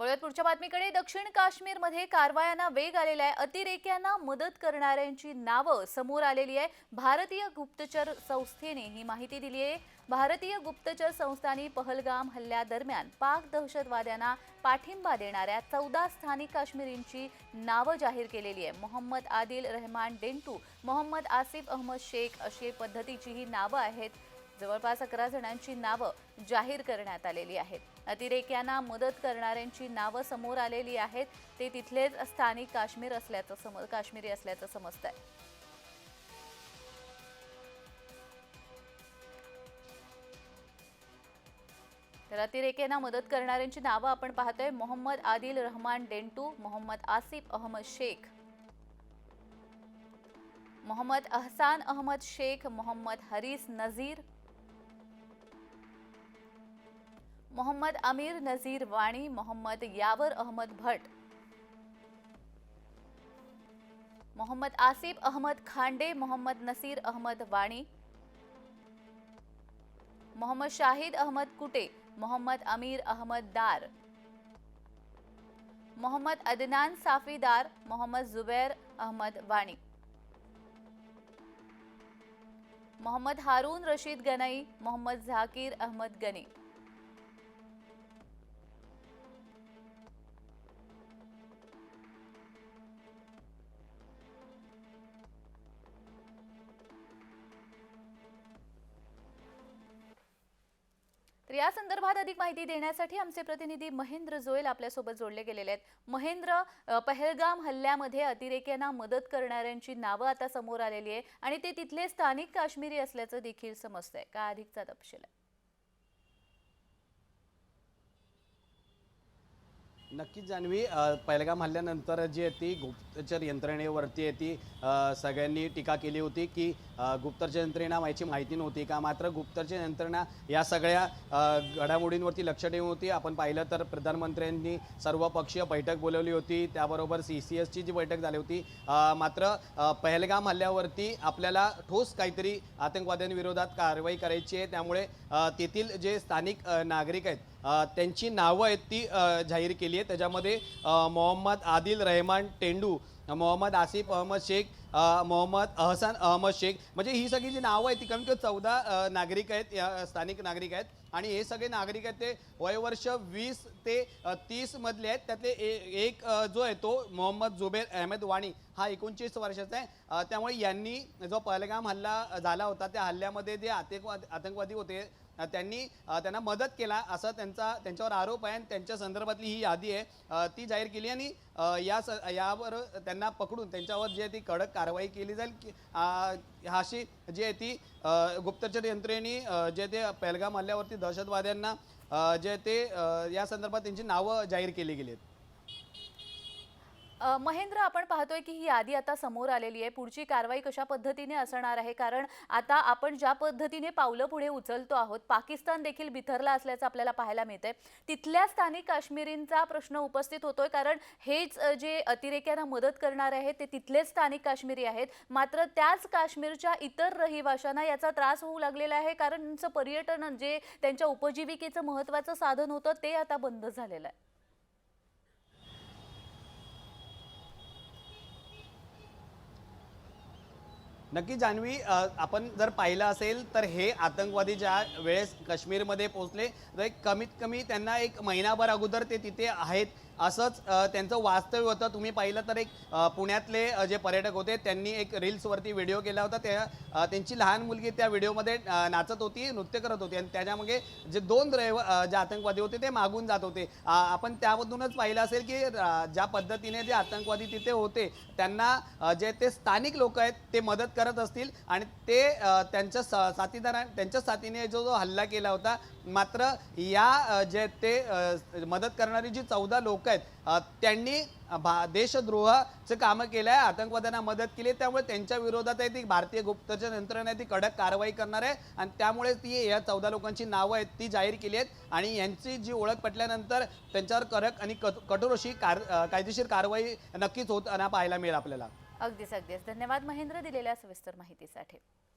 वळूयात पुढच्या बातमीकडे दक्षिण काश्मीरमध्ये कारवायांना वेग आलेला आहे. अतिरेक्यांना मदत करणाऱ्यांची नावं समोर आलेली आहे. भारतीय गुप्तचर संस्थेने ही माहिती दिली आहे. भारतीय गुप्तचर संस्थांनी पहलगाम हल्ल्यादरम्यान पाक दहशतवाद्यांना पाठिंबा देणाऱ्या चौदा स्थानिक काश्मीरींची नावं जाहीर केलेली आहे. मोहम्मद आदिल रहमान डेंटू मोहम्मद आसिफ अहमद शेख अशी पद्धतीची ही नावं आहेत. जवळपास अकरा जणांची नावं जाहीर करण्यात आलेली आहेत. अतिरेक्यांना मदत करणाऱ्यांची नावं समोर आलेली आहेत. ते तिथलेच स्थानिक काश्मीर असल्याचं सम काश्मीरी असल्याचं समजत आहे तर अतिरेक्यांना मदत करणाऱ्यांची नावं आपण पाहतोय. मोहम्मद आदिल रहमान डेंटू मोहम्मद आसिफ अहमद शेख. मोहम्मद अहसान अहमद शेख मोहम्मद हरीस नझीर मोहम्मद अमीर नझीर वाणी मोहम्मद यावर अहमद भट. मोहम्मद आसिफ अहमद खांडे मोहम्मद नसीर अहमद वाणी. मोहम्मद शाहिद अहमद कुटे मोहम्मद अमीर अहमद दार. मोहम्मद अदनान साफीदार मोहम्मद जुबैर अहमद वाणी. मोहम्मद हारून रशीद गनई मोहम्मद झाकीर अहमद गनी. या संदर्भात अधिक माहिती देण्यासाठी आमचे प्रतिनिधी महेंद्र जोयल आपल्यासोबत जोडले गेलेले आहेत. महेंद्र पहलगाम हल्ल्यामध्ये अतिरेक्यांना मदत करणाऱ्यांची नावं आता समोर आलेली आहे आणि ते तिथले स्थानिक काश्मीरी असल्याचं देखील समजतंय. का अधिकचा तपशील आहे? नक्कीच जान्हवी. पहिलगाम हल्ल्यानंतर जी आहे ती गुप्तचर यंत्रणेवरती आहे ती सगळ्यांनी टीका केली होती की गुप्तचर यंत्रणा व्हायची माहिती नव्हती का? मात्र गुप्तचर यंत्रणा या सगळ्या घडामोडींवरती लक्ष ठेवून होती. आपण पाहिलं तर प्रधानमंत्र्यांनी सर्वपक्षीय बैठक बोलवली होती. त्याबरोबर सी सी एसची जी बैठक झाली होती. मात्र पहिलगाम पहलगाम हल्ल्यावरती आपल्याला ठोस काहीतरी आतंकवाद्यांविरोधात कारवाई करायची आहे. त्यामुळे तेथील जे स्थानिक नागरिक आहेत त्यांची नावं आहेत ती जाहीर केली आहे त्याच्यामध्ये मोहम्मद आदिल रहमान टेंडू मोहम्मद आसिफ अहमद शेख मोहम्मद अहसान अहमद शेख. म्हणजे ही सगळी जी नावं आहेत ती कमी किंवा चौदा नागरिक आहेत या स्थानिक नागरिक आहेत. आणि हे सगळे नागरिक आहेत ते वयवर्ष वीस ते तीसमधले तीस मधले आहेत. त्यातले ए- एक जो आहे तो मोहम्मद जुबेर अहमद वाणी हा एकोणतीस वर्षाचा आहे. त्यामुळे यांनी जो पहलगाम हल्ला झाला होता त्या हल्ल्यामध्ये जे आतंकवाद आतंकवादी होते त्यांनी त्यांना मदत केला असा त्यांचा त्यांच्यावर आरोप आहे. आणि त्यांच्या संदर्भातली ही यादी आहे. ती जाहीर केली आणि या स यावर त्यांना पकडून त्यांच्यावर जे ती कडक कारवाई केली जाईल की अ, अशी जी आहे ती गुप्तचर यंत्रणेने जे ते पहलगाम हल्ल्यावरती दहशतवाद्यांना जे ते या संदर्भात त्यांची नावं जाहीर केली गेली आहेत. महेंद्र आपण पाहतोय की ही यादी आता समोर आलेली आहे. पुढची कारवाई कशा पद्धतीने असणार आहे? कारण आता आपण ज्या पद्धतीने पावलं पुढे उचलतो आहोत पाकिस्तान देखील बिथरला असल्याचं आपल्याला पाहायला मिळतंय. तिथल्या स्थानिक काश्मीरींचा प्रश्न उपस्थित होतोय. कारण हेच जे अतिरेक्यांना मदत करणारे आहेत ते तिथलेच स्थानिक काश्मीरी आहेत. मात्र त्याच काश्मीरच्या इतर रहिवाशांना याचा त्रास होऊ लागलेला आहे. कारण त्यांचं पर्यटन जे त्यांच्या उपजीविकेचं महत्त्वाचं साधन होतं ते आता बंद झालेलं आहे. नक्की जान्हवी आपण जर पाहिलं असेल तर हे आतंकवादी ज्या वेळेस काश्मीरमध्ये पोहोचले तर एक कमीत कमी त्यांना एक महिनाभर अगोदर ते तिथे आहेत. असंच त्यांचं वास्तव्य होतं. तुम्ही पाहिलं तर एक पुण्यातले जे पर्यटक होते त्यांनी एक रील्सवरती व्हिडिओ केला होता. त्या त्यांची लहान मुलगी त्या व्हिडिओमध्ये नाचत होती नृत्य करत होती. आणि त्याच्यामागे जे दोन रहिव जे आतंकवादी होते ते मागून जात होते. आपण त्यामधूनच पाहिलं असेल की ज्या पद्धतीने जे आतंकवादी तिथे होते त्यांना जे ते स्थानिक लोक आहेत ते मदत करत असतील आणि ते त्यांच्या सा- साथीदारां त्यांच्या साथीने जो जो हल्ला केला होता मात्र या जे ते मदत करणारी जी चौदा लोक आहेत त्यांनी भा देशद्रोहाचं कामं केलं आहे आतंकवाद्यांना मदत केली त्यामुळे त्यांच्या विरोधात आहे ती भारतीय गुप्तचर यंत्रणा ती कडक कारवाई करणार आहे. आणि त्यामुळे ती या चौदा लोकांची नावं आहेत ती जाहीर केली आहेत. आणि यांची जी ओळख पटल्यानंतर त्यांच्यावर कडक आणि कठोर अशी कार कायदेशीर कारवाई नक्कीच होताना पाहायला मिळेल आपल्याला. अगदीच अगदीच. धन्यवाद महेंद्र दिलेल्या सविस्तर माहितीसाठी.